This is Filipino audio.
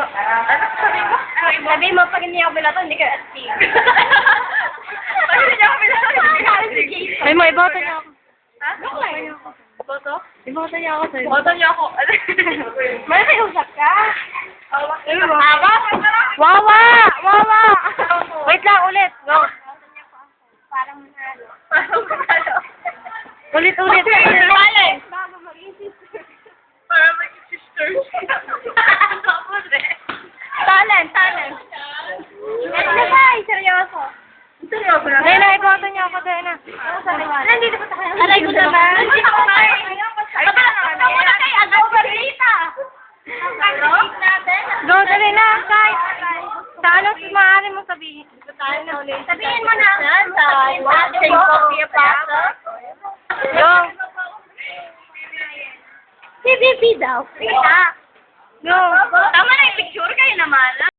mo. Ano sabi mo? Sabi mo, pag hindi ako bilato, hindi ka astig. Pag hindi ako bilato, hindi ka astig. Ay mo, iboto niyo ako. Ha? Boto? Iboto niyo ako sa'yo. Boto niyo ako. May may usap ka? Aba? Wawa! Wawa! Wait lang, ulit. Go. Parang manalo. Parang manalo. Ulit, ulit. Talent, talent. Ano ba? Seryoso. Seryoso na. Dahil na, iboto niyo ako, dahil na. Nandito pa tayo. Aray ko naman. Nandito pa tayo. Ano. Go, dali na, Kai. Ano maaari mo sabihin? Sabihin mo na. Sa Watching Coffee Pasta. Go. PBB daw. Go. Tama na